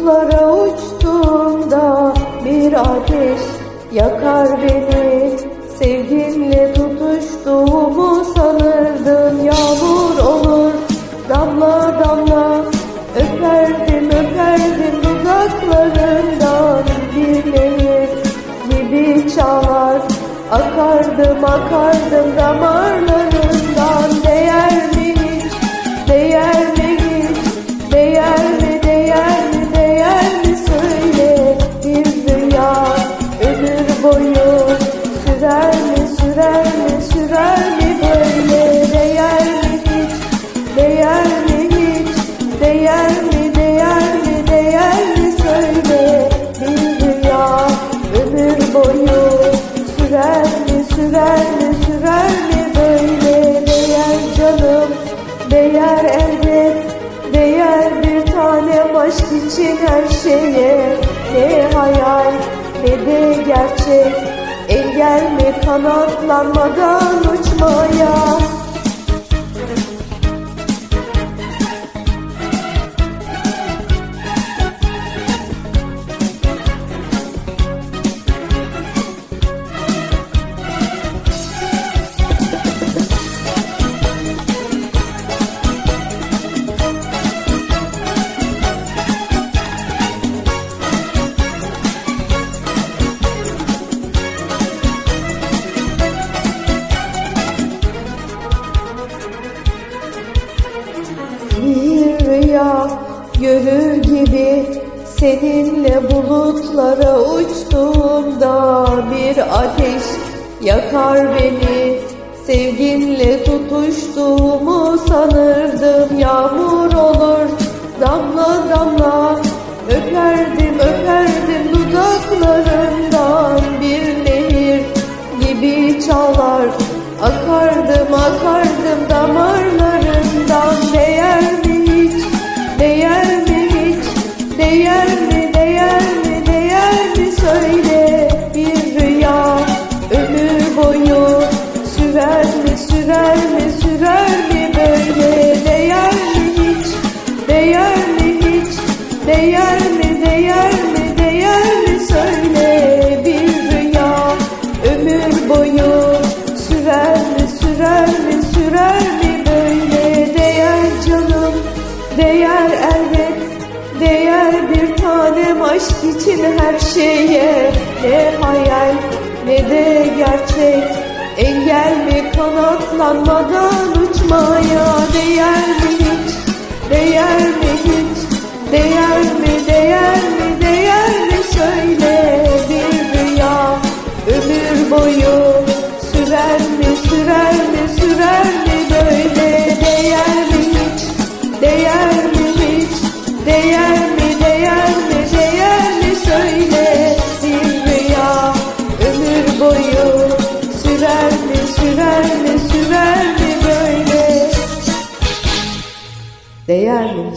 Bulutlara uçtuğumda bir ateş yakar beni. Sevgimle tutuştuğumu sanırdım Yağmur olur. Damla damla Öperdim öperdim dudaklarından Bir nehir gibi çalar Akardım akardım damarlar. İçin her şeye Ne hayal ne de gerçek. Engel mi kanatlanmadan uçmaya Bir rüya gölü gibi seninle bulutlara uçtuğumda bir ateş yakar beni. Sevginle tutuştuğumu sanırdım yağmur olur. Damla damla öperdim öperdim dudaklarından bir nehir gibi çağlar. Akardım akardım damarlarından Değer mi, değer mi, değer mi? Söyle Bir rüya. Ömür boyu Sürer mi, sürer mi, sürer mi? Böyle Değer canım, değer elbet. Değer bir tanem aşk için her şeye. Ne hayal ne de gerçek. Engel mi kanatlanmadan uçmaya? Değer mi hiç, değer mi hiç Değer mi, değer mi, değer mi? Söyle Bir rüya. Ömür boyu Sürer mi, sürer mi, sürer mi böyle? Değer mi hiç, değer mi hiç? Değer mi, değer mi, değer mi? Söyle Bir rüya. Ömür boyu Sürer mi, sürer mi, sürer mi böyle? Değer mi